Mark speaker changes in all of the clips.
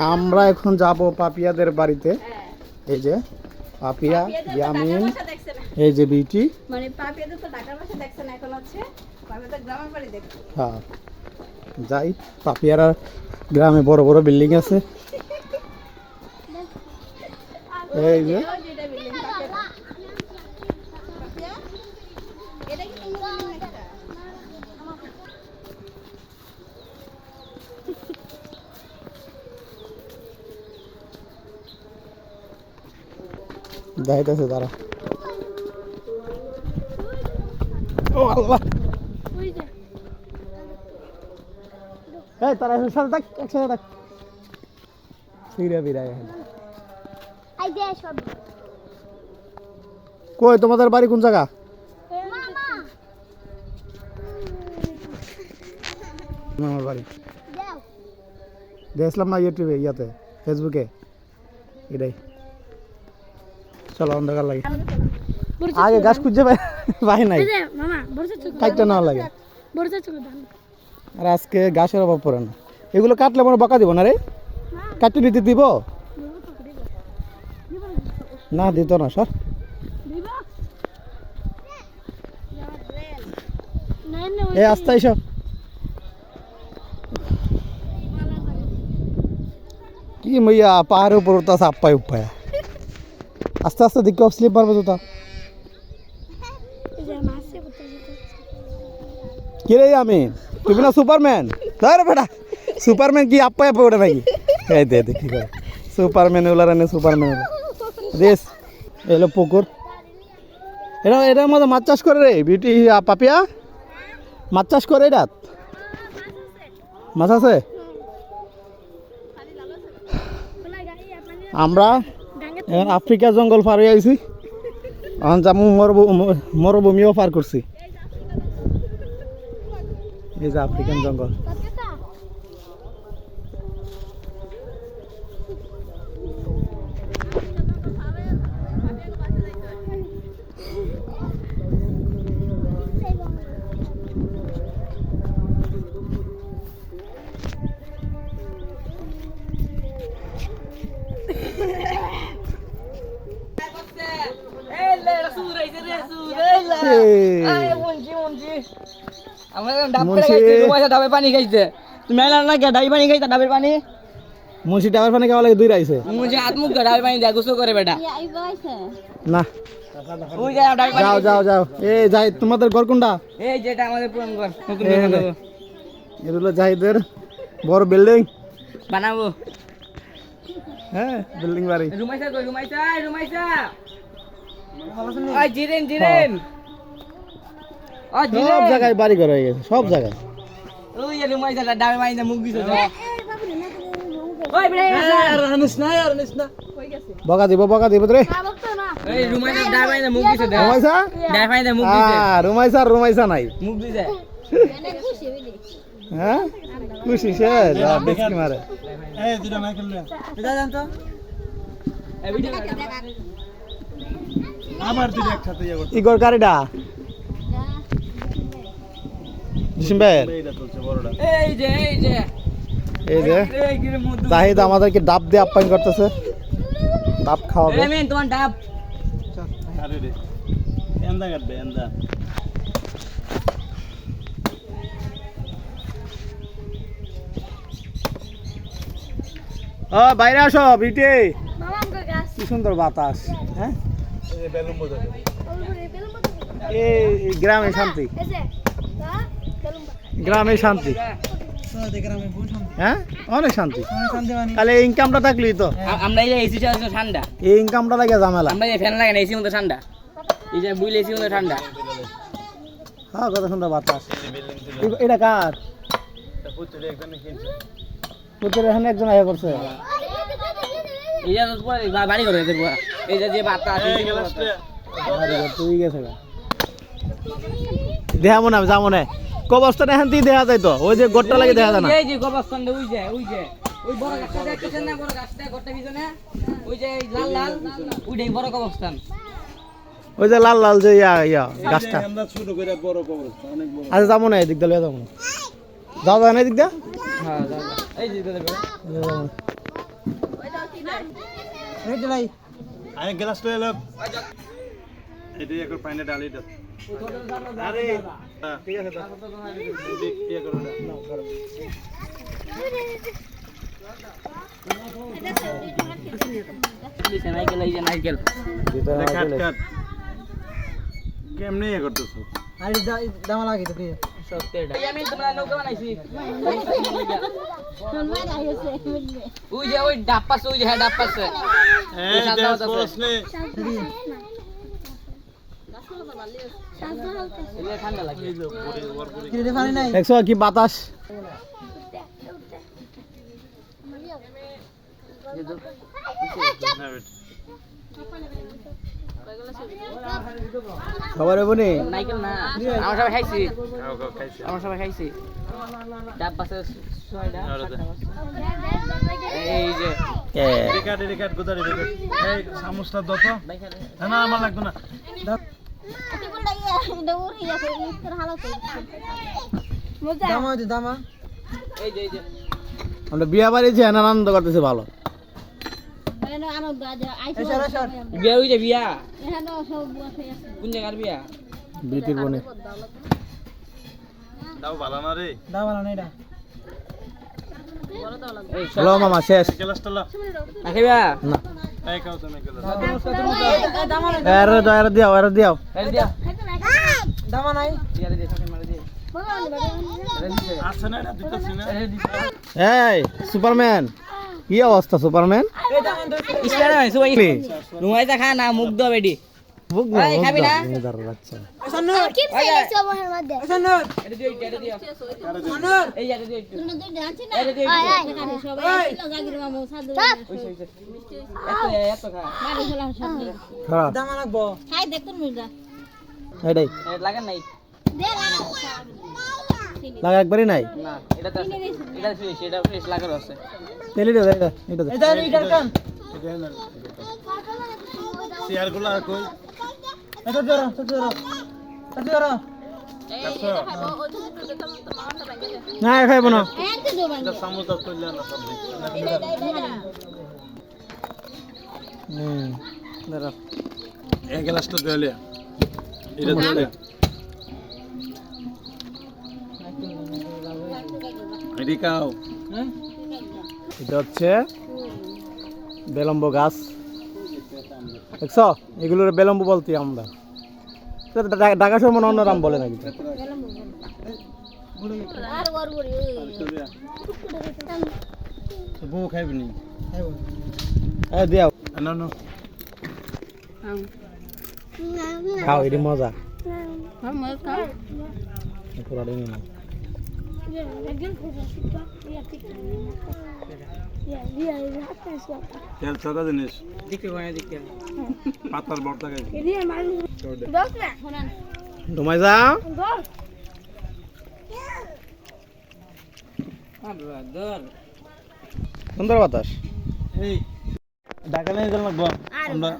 Speaker 1: আমরা এখন যাব পাপিয়াদের বাড়িতে। এই যে পাপিয়া ইয়ামিন এই যে বিটি।
Speaker 2: মানে পাপিয়াদের তো ঢাকার ভাষা দেখছেন এখন হচ্ছে। পাপিয়াদের গ্রামের বাড়ি দেখছি।
Speaker 1: হ্যাঁ। যাই পাপিয়ারা গ্রামে বড় বড় বিল্ডিং আছে। এই যে
Speaker 2: ওই যেটা বিল্ডিং পাপিয়া পাপিয়া এটা কি তোমার বিল্ডিং একটা
Speaker 1: যাইতেছে তারা। ও আল্লাহ। এই তারা একসাথে থাক একসাথে থাক। ফিরে ফিরে এখানে। কই তোমাদের বাড়ি কোন জায়গা? আমার বাড়ি। দেখলাম না ইউটিউবে ইয়াতে ফেসবুকে এটাই। চলো অন্ধকার লাগে। আগে গাছ খুঁজে পাই নাই। কাটতে না লাগে। আর আজকে গাছের অভাব পড়ে না। এগুলো কাটলে মনে বকা দিব না রে? কাটতে দিতে দিব? না দিত না সর। এ আস্তে এসো কি মাইয়া পাহাড়ের উপর উঠতা সাপ্পাই উপায় আস্তে আস্তে দিকে স্লিপ মারবো তো তা কি রে আমি? তুমি না সুপারম্যান? ধর বেটা। সুপারম্যান কি আপ্পা আপ্পা ওটা নাকি? এই দে দে কি করে। সুপারম্যান ওলা রানে সুপারম্যান দেশ এলো পুকুর। এটা এটার মধ্যে মাছ চাষ করে রে বিউটি পাপিয়া। মাছ চাষ করে এটা? মাছ আছে? আমরা আফ্রিকা জঙ্গল পার হয়ে আইছি। মরুভূ- মরুভূমিও পার করছি। এই যে আফ্রিকান জঙ্গল। মুন্সি।
Speaker 3: ডাবের পানি খাইছে। তুমি আইলা না কে ডাবের পানি খাইতা ডাবের পানি?
Speaker 1: মুন্সি ডাবার পানি খাওয়া লাগে দুই রাইছে।
Speaker 3: মুঝে হাত মুখ ডাবের পানি দেয়া গোসল করে বেটা।
Speaker 1: না। যাও যাও যাও। এই যাই তোমাদের ঘর কোনটা?
Speaker 3: এই যেটা আমাদের পুরান ঘর
Speaker 1: জাহিদের বড় বিল্ডিং
Speaker 3: বানাবো।
Speaker 1: হ্যাঁ বিল্ডিং বাড়ি।
Speaker 3: রুমাইসা রুমাইসা রুমাইসা। জিরেন জিরেন।
Speaker 1: সব জায়গায় বাড়ি ঘর হয়ে গেছে সব জায়গায়।
Speaker 3: ওই পানি মুখ দিছে ওই
Speaker 1: দিব বকা দিব রে।
Speaker 3: রুমাইসা
Speaker 1: রুমাইসা নাই।
Speaker 3: মুখ দিছে
Speaker 1: হ্যাঁ? খুশি সে বেশি মারে।
Speaker 3: তো
Speaker 1: ইগর জিসিম ভাই
Speaker 3: এই যে এই যে
Speaker 1: এই যে
Speaker 3: এই গিরে মুখ
Speaker 1: জাহিদ আমাদেরকে ডাব দিয়ে আপ্যায়ন করতেছে। ডাব খাওয়াবে।
Speaker 3: এই তোমার ডাব।
Speaker 1: ও বাইরে আসো বিটি। কি সুন্দর বাতাস হ্যাঁ? এই এই গ্রামে শান্তি। গ্রামে শান্তি। হ্যাঁ? অনেক শান্তি। ইনকামটা তো।
Speaker 3: আমরা এই এসি ঠান্ডা।
Speaker 1: এই ইনকামটা লাগে ঝামেলা।
Speaker 3: আমরা এই ফ্যান লাগে না এসি মতো ঠান্ডা। এই যে বুইল এসি মতো ঠান্ডা।
Speaker 1: হ্যাঁ কত সুন্দর বাতাস। এ- এটা কার? পুত্রের এখানে একজন আয়া করছে।
Speaker 3: এই যে বাড়ি করে এই যে যে বাতা আছে এই যে বাতাস।
Speaker 1: তুই গেছে দেখাবো না যাব না কবস্থানে এখান থেকে দেখা যায় তো ওই যে গোটটা লাগে দেখা যায় না
Speaker 3: এই যে গোবরস্থানটা ওই যে ওই যে ওই বড় গাছটা দেখতেছেন না বড় গাছটা ঘরটা পিছনে ওই যে লাল লাল ওইটাই বড় কবরস্থান
Speaker 1: ওই যে লাল লাল যে ইয়া ইয়া গাছটা আচ্ছা যাব না এদিক দিয়ে যাব না যাওয়া যায় না এদিক দিয়ে
Speaker 3: হ্যাঁ যাও, যাও। এই যে
Speaker 1: যাব গ্লাস লয়ে একবার পাইনে ডালি দাও আরে ঠিক আছে দাও ইয়ে করো দাও
Speaker 3: দিছে নাইকেল এই যে নাইকেল
Speaker 1: কাট কাট কেমনে ইয়ে করতেছো
Speaker 3: সত্যি এটা এই আমি তোমরা নৌকা বানাইছি ওই যে ওই ডাব পাশে ওই যে হ্যাঁ ডাব পাশে
Speaker 1: এই
Speaker 3: সাদা
Speaker 1: দেশ
Speaker 3: আছে।
Speaker 1: বসলে
Speaker 3: এগুলো ঠান্ডা লাগে
Speaker 1: দেখছ কি বাতাস? খবর হব নি?
Speaker 3: নাইকেল না। আমার সবাই খাইছি। আমার সবাই খাইছি। ডাব পাশে ছয়টা এই যে।
Speaker 1: রেকাট রেকাট গোদারি রেকাট এই সামুসটা দাও তো।
Speaker 3: বাইখানে
Speaker 1: না আমার লাগতো না। আমরা বিয়া বাড়ি যে আনন্দ করতেছে ভালো
Speaker 3: বিয়া যে বিয়া কোন জায়গার বিয়া
Speaker 1: বিটির বনে দাও ভালো না রে
Speaker 3: এই
Speaker 1: হলো মামা শেষ গ্লাসটা লো
Speaker 3: রাখিবা
Speaker 1: না গ্লাস এর দাও এর দিও এর দিও
Speaker 3: এই দিয়া দামা নাই এই
Speaker 1: সুপারম্যান কি অবস্থা সুপারম্যান
Speaker 3: খা না মুগ্ধ বেডি
Speaker 1: হ্যাঁ লাগা একবারই নাই
Speaker 3: না এটা এটা ফ্রেশ এটা ফ্রেশ লাগার আছে
Speaker 1: তেলি দিও এটা এটা এটা এটা কান চেয়ারগুলো আর কই না খাইব না এক গ্লাসটা দিলে এটা দিলে এটা হচ্ছে বেলম্ব গাছ দেখছ? এগুলোর বেলম্ব বলতে আমরা। ঢাকা সময় মনে অন্য নাম বলে নাকি?
Speaker 2: আর ওর বড়ি
Speaker 1: বউ খাইবি নি? দিয়াও খাও এটি মজা। পুরা দিন না জিনিস। পাতার সুন্দর বাতাস। এই ঢাকা নিয়ে গেল আমরা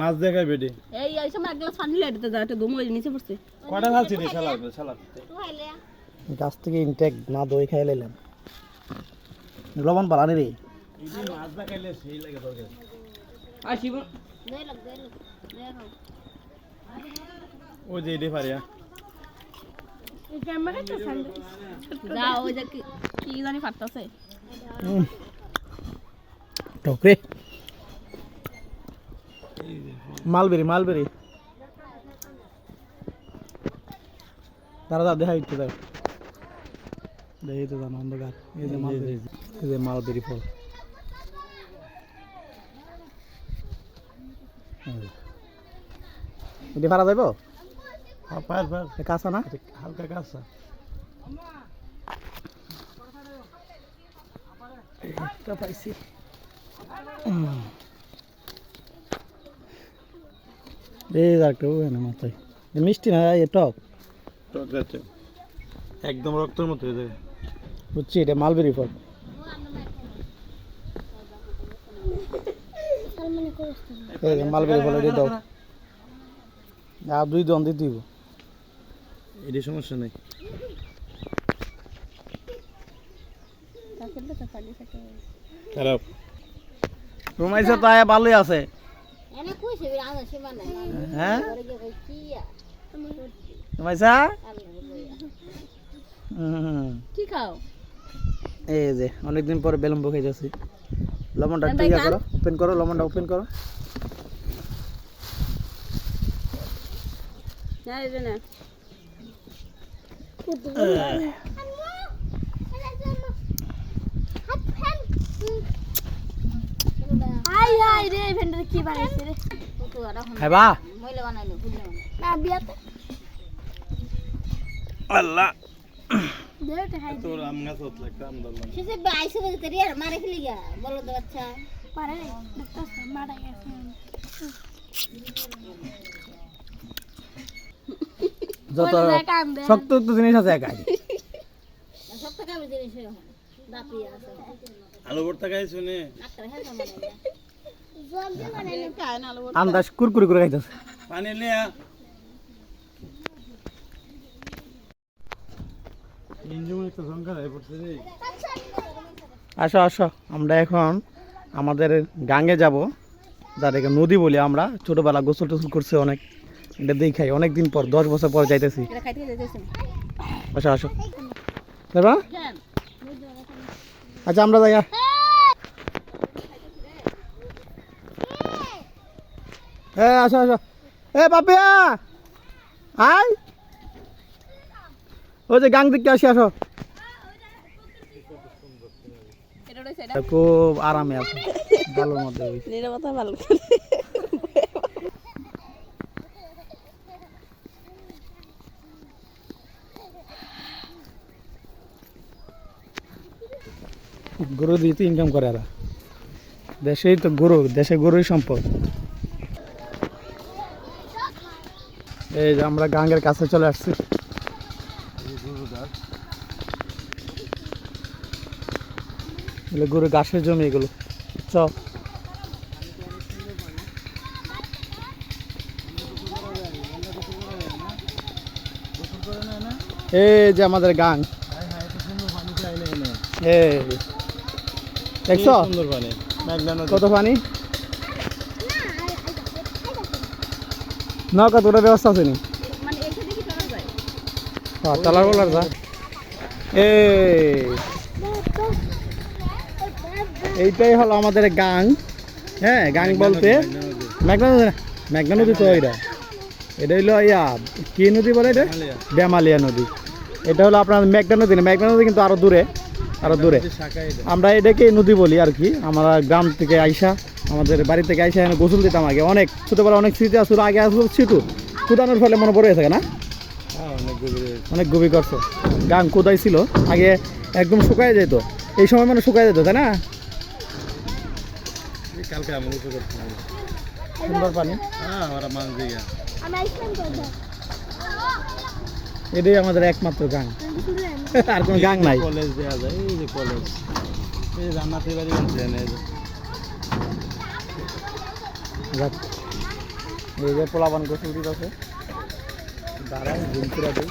Speaker 1: মাছ দিয়ে খাই বেটি।
Speaker 2: এই এই সময় এক গ্লাস পানি লাইতে যা একটা ঘুমো নিচে পড়ছে।
Speaker 1: কটা খাচ্ছি গাছ থেকে ইনটেক না দই খাই লাইলাম। লবণ পালানি রে
Speaker 2: দে লাগ
Speaker 1: ওই যে এটি পারিয়া মালবেরি মালবেরি। দাঁড়া দেখা একটু দেখ তো জানো অন্ধকার। এই যে মালবেরি। এই যে মালবেরি ফল। এটি পারা যাইব? পার পার। কাঁচা না? হালকা কাঁচা। পাইছি। এই মাথায়। মিষ্টি না এ টক?
Speaker 4: টক একদম রক্তের মতো হয়ে যাবে
Speaker 1: বুঝছি এটা মালবেরি ফল। মালবেরি ফল এটা দাও। আর দুই দন দিয়ে দিব
Speaker 4: এটি সমস্যা নেই। খারাপ।
Speaker 1: রুমাইছে তো আয়া ভালোই আছে।
Speaker 2: এনে কইছে বিরা আজ সীমা নাই
Speaker 1: হ্যাঁ
Speaker 2: কি
Speaker 3: খাও?
Speaker 1: এই যে অনেকদিন পরে বেলম্ব খেয়ে যাচ্ছি লবণটা একটু ইয়ে করো ওপেন করো লবণটা ওপেন করো।
Speaker 3: না এই যে না
Speaker 2: আই আই রে কি বানাইছে রে? কত আর এখন
Speaker 1: খাইবা?
Speaker 2: মইলা বানাইলো ফুলে না বিয়াতে।
Speaker 1: আল্লাহ।
Speaker 4: তোর আম গাছ হত লাগতো আম ধরলাম।
Speaker 2: সে যে আইছে বলতে আর মারে খেলি গা বলো তো বাচ্চা। পারে মারা গেছে।
Speaker 1: যত শক্ত তো জিনিস আছে একাই।
Speaker 2: জিনিস দাপি আছে।
Speaker 4: আলু ভর্তা খাইছো নে?
Speaker 2: ডাক্তার হেলথ মানে জলদি বানাইলো কায় না। আলো
Speaker 1: আন্দাজ কুরকুরি করে খাইতেছে।
Speaker 4: পানি লিয়া ইঞ্জুম একটা সংখ্যা হয়ে পড়ছে রে
Speaker 1: আসো আসো আমরা এখন আমাদের গাঙ্গে যাব যাদেরকে নদী বলি আমরা। ছোটবেলা গোসল টোসল করছে অনেক এটা দেখাই অনেক দিন পর দশ বছর পর যাইতেছি।
Speaker 3: এটা খাইতে যাইতেছে
Speaker 1: আসো আসো। তারপর? আচ্ছা আমরা জায়গা হ্যাঁ আসো আসো। এ পাপিয়া আয়। ওই যে গাং দিকতে আসি আসো। খুব আরামে আছে। ভালোর মধ্যে
Speaker 3: নিরাপত্তা ভালো
Speaker 1: গরু দিয়ে তো ইনকাম করে এরা। দেশেই তো গরু দেশে গরুই সম্পদ। এই যে আমরা গাঙ্গের কাছে চলে আসছি। এগুলো গরু ঘাসের জমি এগুলো। চ এই যে আমাদের গান দেখছ? কত পানি? নৌকা তোটার ব্যবস্থা আছে নি?
Speaker 3: মানে
Speaker 1: বলার যা। এই। এইটাই হলো আমাদের গাং। হ্যাঁ গাং বলতে মেঘনা নদী। মেঘনা নদী তো এটা এটা হইল ইয়া কি নদী বলে এটা? বেমালিয়া। নদী। এটা হলো আপনার মেঘনা নদী না মেঘনা নদী কিন্তু আরও দূরে আরও দূরে। আমরা এটাকে নদী বলি আর কি। আমরা গ্রাম থেকে আইসা আমাদের বাড়ি থেকে আইসা এখানে গোসল দিতাম আগে। অনেক ছোটোবেলা অনেক স্মৃতি আসলো আগে আসলো ছিটু কুদানোর ফলে মনে পড়ে থাকে না?
Speaker 4: হ্যাঁ অনেক গভীরে
Speaker 1: করছে। গান কোদাই ছিল আগে একদম শুকায় যেত এই সময় মানে শুকায় যেত তাই না?
Speaker 4: কালকে আমি উঠে করতে
Speaker 1: সুন্দর পানি?
Speaker 4: হ্যাঁ আমরা মাছ
Speaker 2: আমি
Speaker 1: এটাই আমাদের একমাত্র গান আর কোনো গান নাই।
Speaker 4: কলেজ দেওয়া যায় এই যে কলেজ। এই রান্নাতে বাড়ি বলছে না এই যে।
Speaker 1: যাক। এই যে পোলাপান গোসল দিতেছে দাঁড়ায় ঘুম ফিরা দিই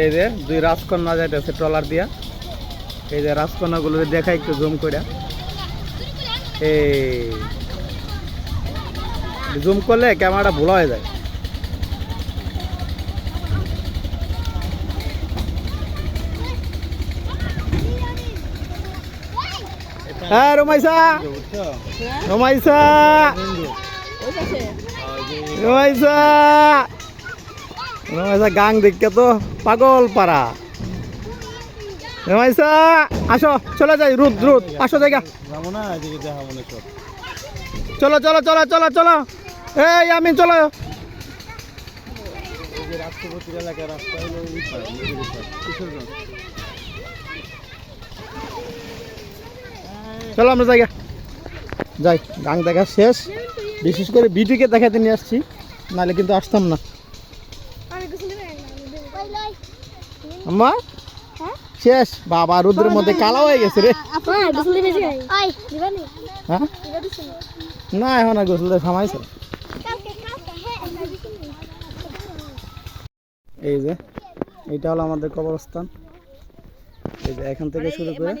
Speaker 4: এই যে
Speaker 1: দুই রাজকন্যা যাইতেছে ট্রলার দিয়া। এই যে রাজকন্যাগুলো দেখা একটু জুম করে এই, জুম করলে ক্যামেরাটা ভুলা হয়ে যায়। হ্যাঁ রমাইসা? রমাইসা। রমাইসা। রমাইসা, গাং দেখতে তো পাগল পাড়া। রমাইসা, আসো, চলে যাই, রুদ রুদ, আসো জায়গা। চলো চলো চলো চলো চলো। এই আমি চলো।
Speaker 4: এই যে রাষ্ট্রপতির এলাকার রাস্তা হলো এই পার, নদীর পার, কিশোরগঞ্জ।
Speaker 1: চলো আমরা জায়গা যাই গাং দেখা শেষ। বিশেষ করে বিটিকে দেখাতে নিয়ে আসছি, নাহলে কিন্তু আসতাম না। শেষ। বাবা রুদ্রের মধ্যে কালো হয়ে গেছে রে। হ্যাঁ? না, এখন আর গোসল এই যে, এইটা হলো আমাদের কবরস্থান। এই যে এখান থেকে শুরু করে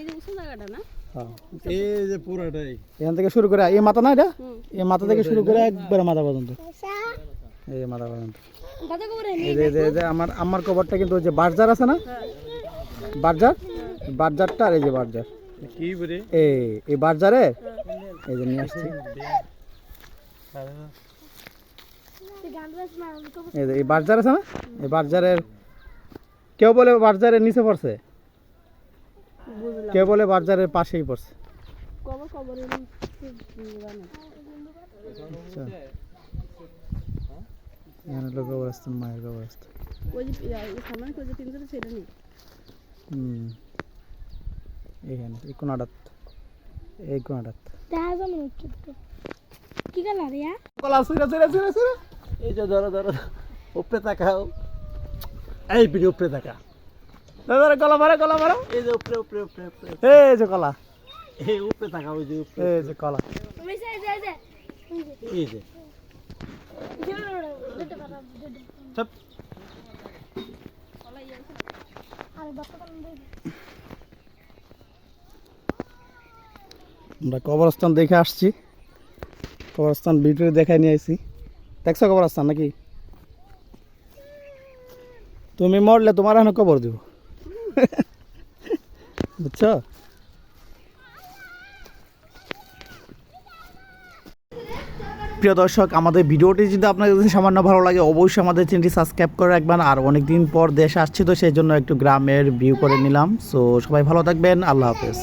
Speaker 4: এই যে পুরাটাই।
Speaker 1: এখান থেকে শুরু করে এই মাথা না এটা? এই মাথা থেকে শুরু করে একবারে মাথা পর্যন্ত। এই মাথা পর্যন্ত। এই যে এই যে- এই যে আমার আমার কবরটা কিন্তু যে বার্জার আছে না? বার্জার? বার্জারটা আর এই যে বার্জার।
Speaker 4: কি বলে
Speaker 1: এই এই বার্জারে? এই যে নিয়ে আসছি। এই যে এই বার্জার আছে না? এই বার্জারের কেউ বলে বার্জারের নিচে পড়ছে? কেউ বলে বার্জারের পাশেই পড়ছে। আচ্ছা। এখানে হলো কবরস্থান মায়ের কবরস্থান। হুম। এখানে এই এই
Speaker 2: কি
Speaker 1: কলা সুরা সুরা সুরা সুরা
Speaker 4: এই যে ধরো ধরো উপরে তাকাও। এই পিঠে উপরে তাকা।
Speaker 1: দাদা কলা মারো কলা মারো
Speaker 4: এই যে উপরে উপরে উপরে উপরে
Speaker 1: এই যে কলা
Speaker 4: এই উপরে তাকাও ওই যে উপরে।
Speaker 1: এই যে কলা
Speaker 2: তুমি যে যে যে।
Speaker 4: এই যে।
Speaker 1: আমরা কবরস্থান দেখে আসছি। কবরস্থান ভিডিও দেখায় নিয়ে আসছি দেখছ কবরস্থান নাকি? তুমি মরলে তোমার এখন কবর দিব। বুঝছ? প্রিয় দর্শক, আমাদের ভিডিওটি যদি আপনাদের সামান্য ভালো লাগে, অবশ্যই আমাদের চ্যানেলটি সাবস্ক্রাইব করে রাখবেন। আর অনেক দিন পর দেশ আসছে, তো সেই জন্য একটু গ্রামের ভিউ করে নিলাম। সো সবাই ভালো থাকবেন। আল্লাহ হাফেজ।